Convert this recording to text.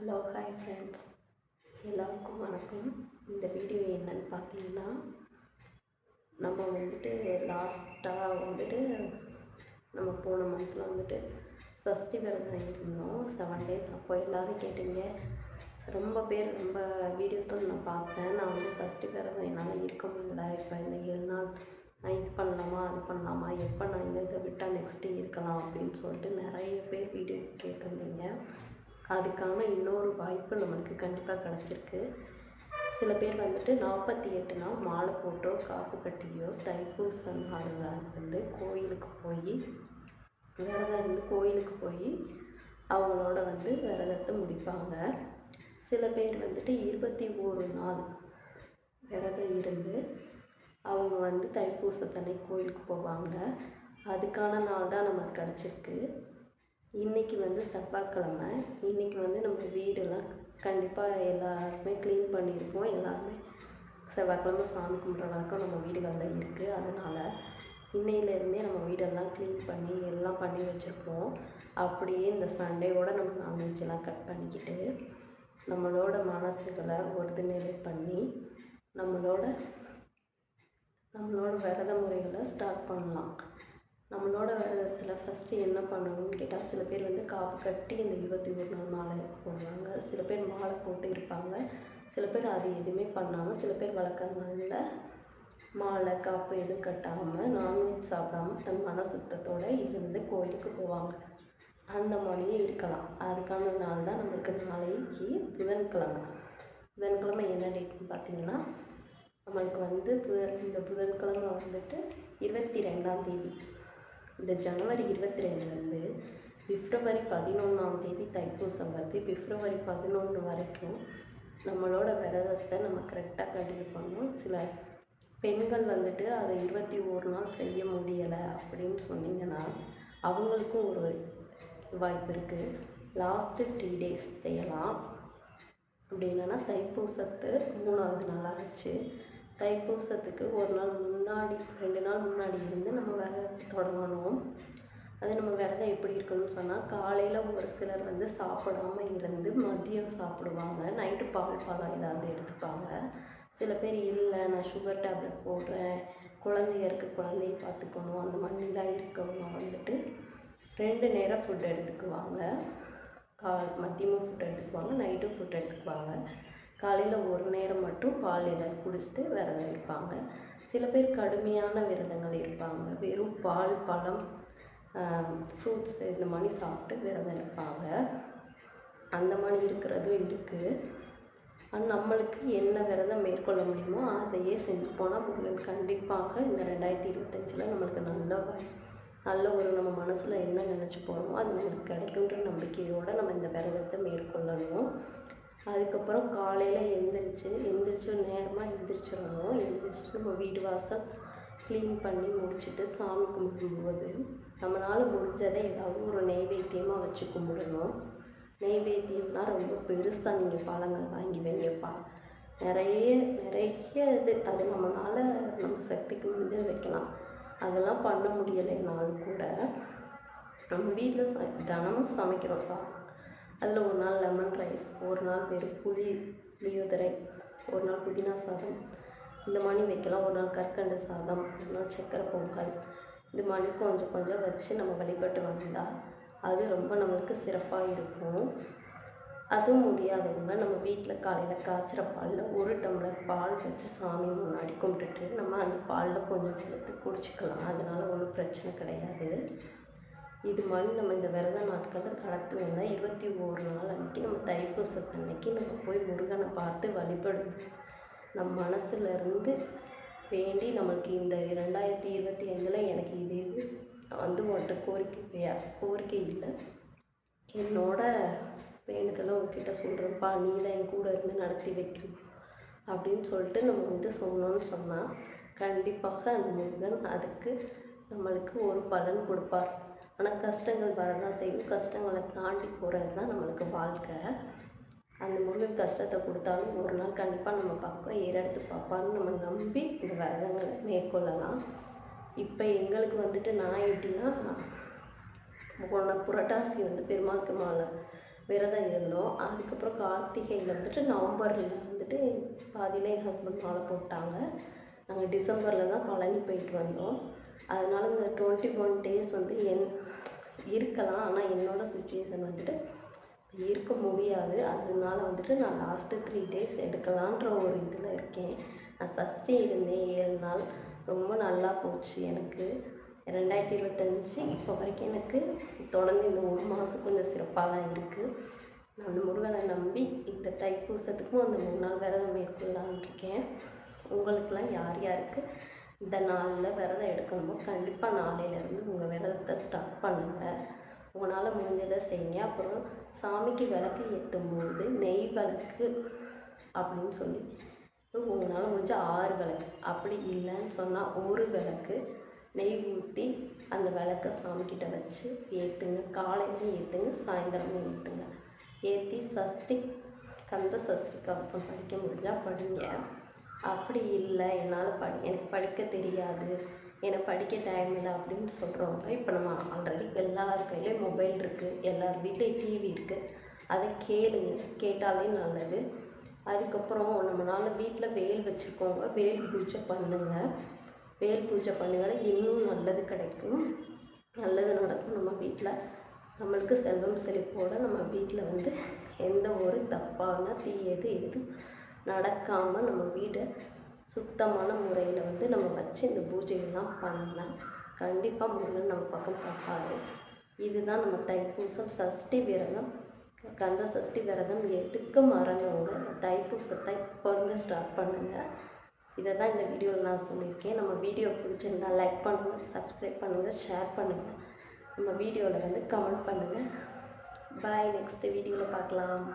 Hello hi friends. எல்லாருக்கும் வணக்கம். இந்த வீடியோ என்னன்னு பார்த்தீங்கன்னா நம்ம வந்துட்டு லாஸ்ட்டாக வந்துட்டு நம்ம போன மந்தில் வந்துட்டு சஷ்டி விரதம் இருந்தோம். செவன் டேஸ் அப்போ எல்லோரும் கேட்டீங்க. ரொம்ப பேர் ரொம்ப வீடியோஸில் நான் பார்த்தேன். நான் வந்து சஷ்டி விரதம் என்னால் இருக்க முடியல. இப்போ இந்த ஏழு நாள் நான் இது பண்ணலாமா அது பண்ணலாமா எப்போ நான் இந்த இதை விட்டால் நெக்ஸ்ட்டு இருக்கலாம் அப்படின்னு சொல்லிட்டு நிறைய பேர் வீடியோ கேட்டிருந்தீங்க. அதுக்கான இன்னொரு வாய்ப்பு நம்மளுக்கு கண்டிப்பாக கிடச்சிருக்கு. சில பேர் வந்துட்டு நாற்பத்தி எட்டு நாள் மாலை போட்டோ காப்பு கட்டியோ தைப்பூச நாளில் வந்து கோயிலுக்கு போய் விரதம் இருந்து கோயிலுக்கு போய் அவங்களோட வந்து விரதத்தை முடிப்பாங்க. சில பேர் வந்துட்டு இருபத்தி ஒரு நாள் விரதம் இருந்து அவங்க வந்து தைப்பூசத்தனை கோயிலுக்கு போவாங்க. அதுக்கான நாள் தான் நமக்கு கிடச்சிருக்கு. இன்றைக்கி வந்து செவ்வாய்க்கிழமை. இன்றைக்கி வந்து நம்ம வீடெல்லாம் கண்டிப்பாக எல்லாருமே க்ளீன் பண்ணியிருப்போம். எல்லாருமே செவ்வாய்க்கிழமை சாமி கும்பிட்ற வழக்கம் நம்ம வீடுகளில் இருக்குது அதனால் இன்னையிலேருந்தே நம்ம வீடெல்லாம் க்ளீன் பண்ணி எல்லாம் பண்ணி வச்சுருப்போம். அப்படியே இந்த சண்டேவோட நம்ம நான்வெஜ்ஜெல்லாம் கட் பண்ணிக்கிட்டு நம்மளோட மனசுகளை ஒருதுநிலை பண்ணி நம்மளோட நம்மளோட விரத முறைகளை ஸ்டார்ட் பண்ணலாம். நம்மளோட விரதத்தில் ஃபஸ்ட்டு என்ன பண்ணணும்னு கேட்டால் சில பேர் வந்து காப்பு கட்டி இந்த இருபத்தி ஒரு நாள் மாலை போடுவாங்க. சில பேர் மாலை போட்டு இருப்பாங்க. சில பேர் அது எதுவுமே பண்ணாமல் சில பேர் வழக்கங்களில் மாலை காப்பு எதுவும் கட்டாமல் நான்வெஜ் சாப்பிடாம தன் மன சுத்தத்தோடு இருந்து கோயிலுக்கு போவாங்க. அந்த மாதிரியும் இருக்கலாம். அதுக்கான நாள் தான் நம்மளுக்கு நாளைக்கு புதன்கிழமை. புதன்கிழமை என்ன டேட்னு பார்த்தீங்கன்னா நம்மளுக்கு வந்து புத இந்த புதன்கிழமை வந்துட்டு இருபத்தி ரெண்டாம் தேதி. இந்த ஜனவரி இருபத்தி ரெண்டுலேருந்து பிப்ரவரி பதினொன்றாம் தேதி தைப்பூசம் வருது. பிப்ரவரி பதினொன்று வரைக்கும் நம்மளோட விரதத்தை நம்ம கரெக்டாக கண்டினியூ பண்ணணும் சில பெண்கள் வந்துட்டு அதை இருபத்தி ஒரு நாள் செய்ய முடியலை அப்படின்னு சொன்னீங்கன்னா அவங்களுக்கும் ஒரு வாய்ப்பு இருக்குது லாஸ்ட்டு த்ரீ டேஸ் செய்யலாம். அப்படி என்னென்னா தைப்பூசத்து மூணாவது நாளாக வச்சு தைப்பூசத்துக்கு ஒரு நாள் முன்னாடி ரெண்டு நாள் முன்னாடி இருந்து நம்ம விரதத்தை தொடங்கணும். அது நம்ம விரதம் எப்படி இருக்கணும்னு சொன்னால் காலையில் ஒரு சிலர் வந்து சாப்பிடாம இருந்து மதியம் சாப்பிடுவாங்க. நைட்டு பால் பழம் ஏதாவது எடுத்துப்பாங்க. சில பேர் இல்லை நான் சுகர் டேப்லெட் போடுறேன். குழந்தைய இருக்குது குழந்தைய பார்த்துக்கணும். அந்த மாதிரிலாம் இருக்கவங்க வந்துட்டு ரெண்டு நேரம் ஃபுட் எடுத்துக்குவாங்க. கால் மதியமும் ஃபுட் எடுத்துக்குவாங்க நைட்டும் ஃபுட் எடுத்துக்குவாங்க. காலையில் ஒரு நேரம் மட்டும் பால் ஏதாவது குடிச்சிட்டு விரதம் இருப்பாங்க. சில பேர் கடுமையான விரதங்கள் இருப்பாங்க. வெறும் பால் பழம் ஃப்ரூட்ஸ் இந்த மாதிரி சாப்பிட்டு விரதம் இருப்பாங்க. அந்த மாதிரி இருக்கிறதும் இருக்குது நம்மளுக்கு என்ன விரதம் மேற்கொள்ள முடியுமோ அதையே செஞ்சு போனால் முருகன் கண்டிப்பாக இந்த ரெண்டாயிரத்தி இருபத்தஞ்சில் நம்மளுக்கு நல்ல நல்ல ஒரு நம்ம மனசில் என்ன நினச்சி போகிறோமோ அது நம்மளுக்கு கிடைக்குன்ற நம்பிக்கையோடு நம்ம இந்த விரதத்தை மேற்கொள்ளணும். அதுக்கப்புறம் காலையில் எழுந்திரிச்சு எந்திரிச்சு நேரமாக எந்திரிச்சிடணும். எந்திரிச்சிட்டு நம்ம வீடு வாசல் க்ளீன் பண்ணி முடிச்சுட்டு சாமி கும்பிடும்போது நம்மளால் முடிஞ்சதை ஏதாவது ஒரு நெய்வேத்தியமாக வச்சு கும்பிடணும். நெய்வேத்தியம்னா ரொம்ப பெருசாக நீங்கள் பழங்கள் வாங்கி வைங்கப்பா. நிறைய நிறைய இது அது நம்மளால் நம்ம சக்திக்கு முடிஞ்சது வைக்கலாம். அதெல்லாம் பண்ண முடியலைனாலும் கூட. நம்ம வீட்டில் ச தினமும் சமைக்கிறோம் சா. அதில் ஒரு நாள் லெமன் ரைஸ் ஒரு நாள் வெறும் புளி புளியோதரை ஒரு நாள் புதினா சாதம் இந்த மாதிரி வைக்கலாம். ஒரு நாள் கற்கண்டு சாதம் ஒரு நாள் சக்கரை பொங்கல். இது மாதிரி கொஞ்சம் கொஞ்சம் வச்சு நம்ம வழிபட்டு வந்தால் அது ரொம்ப நம்மளுக்கு சிறப்பாக இருக்கும். அதுவும் முடியாதவங்க நம்ம வீட்டில் காலையில் காய்ச்சிற பாலில் ஒரு டம்ளர் பால் வச்சு சாமி முன்னாடி கும்பிட்டுட்டு நம்ம அந்த பாலில் கொஞ்சம் எடுத்து குடிச்சிக்கலாம். அதனால் ஒன்றும் பிரச்சனை கிடையாது. இது மாதிரி நம்ம இந்த விரத நாட்களில் கடத்து வந்தால் இருபத்தி ஓரு நாள் அன்றைக்கி நம்ம தைப்பூசத்தன்னைக்கு நம்ம போய் முருகனை பார்த்து வழிபடும் நம் மனசுலேருந்து வேண்டி நம்மளுக்கு இந்த ரெண்டாயிரத்தி இருபத்தி ஐந்தில் எனக்கு இது இது வந்து உன்கிட்ட கோரிக்கை கோரிக்கை இல்லை. என்னோட வேண்டுதலும் உங்ககிட்ட சொல்கிறேன்ப்பா நீ தான் என் கூட இருந்து நடத்தி வைக்கணும் அப்படின்னு சொல்லிட்டு நம்ம வந்து சொன்னோன்னு சொன்னால் கண்டிப்பாக அந்த முருகன் அதுக்கு நம்மளுக்கு ஒரு பலன் கொடுப்பார். ஆனால் கஷ்டங்கள் வரதான் செய்யும். கஷ்டங்களை தாண்டி போகிறது தான் நம்மளுக்கு வாழ்க்கை. அந்த முருகன் கஷ்டத்தை கொடுத்தாலும் ஒரு நாள் கண்டிப்பாக நம்ம பக்கம் ஏறெடுத்து பார்ப்பான்னு நம்ம நம்பி இந்த விரதங்களை மேற்கொள்ளலாம். இப்போ எங்களுக்கு வந்துட்டு நான் எப்படின்னா போன புரட்டாசி வந்து பெருமாளுக்கு மாலை விரதம் இருந்தோம். அதுக்கப்புறம் கார்த்திகையில் வந்துட்டு நவம்பரில் வந்துட்டு பாதியிலே என் ஹஸ்பண்ட் மாலை போட்டாங்க. நாங்கள் டிசம்பரில் தான் பழனி போயிட்டு வந்தோம். அதனால் இந்த டுவெண்ட்டி ஒன் டேஸ் வந்து என் இருக்கலாம். ஆனால் என்னோடய சுச்சுவேஷன் வந்துட்டு இருக்க முடியாது. அதனால வந்துட்டு நான் லாஸ்ட்டு த்ரீ டேஸ் எடுக்கலான்ற ஒரு இதில் இருக்கேன். நான் ஃபஸ்ட்டு இருந்தேன் ஏழு நாள். ரொம்ப நல்லா போச்சு எனக்கு. ரெண்டாயிரத்தி இருபத்தஞ்சி இப்போ வரைக்கும் எனக்கு தொடர்ந்து இந்த ஒரு மாதம் கொஞ்சம் சிறப்பாக தான் இருக்குது நான் அந்த முருகனை நம்பி இந்த தைப்பூசத்துக்கும் அந்த மூணு நாள் விரதம் மேற்கொள்ளலான்னு இருக்கேன். உங்களுக்கெல்லாம் யார் யாருக்கு இந்த நாளில் விரதம் எடுக்கணுமோ கண்டிப்பாக நாளையிலேருந்து உங்கள் விரதத்தை ஸ்டார்ட் பண்ணுங்கள் உங்களால் முடிஞ்சதை செய்யுங்க அப்புறம் சாமிக்கு விளக்கு ஏற்றும் போது நெய் விளக்கு அப்படின்னு சொல்லி. உங்களால் முடிஞ்ச ஆறு விளக்கு. அப்படி இல்லைன்னு சொன்னால் ஒரு விளக்கு நெய் ஊற்றி அந்த விளக்க சாமிக்கிட்ட வச்சு ஏற்றுங்க காலையிலையும் ஏற்றுங்க சாயந்தரமும் ஏற்றுங்க ஏற்றி சஷ்டி கந்த சஷ்டி கவசம் படிக்க முடிஞ்சால் படிங்க. அப்படி இல்லை என்னால் படி எனக்கு படிக்க தெரியாது. எனக்கு படிக்க டைம் இல்லை அப்படின்னு சொல்கிறவங்க இப்போ நம்ம ஆல்ரெடி எல்லார் கையிலையும் மொபைல் இருக்குது எல்லார் வீட்லேயும் டிவி இருக்குது அதை கேளுங்க. கேட்டாலே நல்லது. அதுக்கப்புறம் நம்மளால் வீட்டில் வேல் வச்சுருக்கோங்க வேல் பூஜை பண்ணுங்கள் வேல் பூஜை பண்ணுங்கள் இன்னும் நல்லது கிடைக்கும். நல்லது நடக்கும் நம்ம வீட்டில் நம்மளுக்கு செல்வம் செழிப்போடு நம்ம வீட்டில் வந்து எந்த ஒரு தப்பான தீயது எதுவும் நடக்காமல் நம்ம வீடை சுத்தமான முறையில் வந்து நம்ம வச்சு இந்த பூஜைகள்லாம் பண்ணலாம் கண்டிப்பாக முருகன் நம்ம பக்கம் பார்ப்பாரு. இதுதான் நம்ம தைப்பூசம். சஷ்டி விரதம் கந்த சஷ்டி விரதம் எடுக்க மறந்தவங்க தைப்பூசத்தை இப்போ ஸ்டார்ட் பண்ணுங்கள் இதை தான் இந்த வீடியோவில் நான் சொல்லியிருக்கேன். நம்ம வீடியோ பிடிச்சிருந்தா லைக் பண்ணுங்கள் சப்ஸ்கிரைப் பண்ணுங்கள் ஷேர் பண்ணுங்கள் நம்ம வீடியோவில் வந்து கமெண்ட் பண்ணுங்கள் பாய் நெக்ஸ்ட் வீடியோவில் பார்க்கலாம்.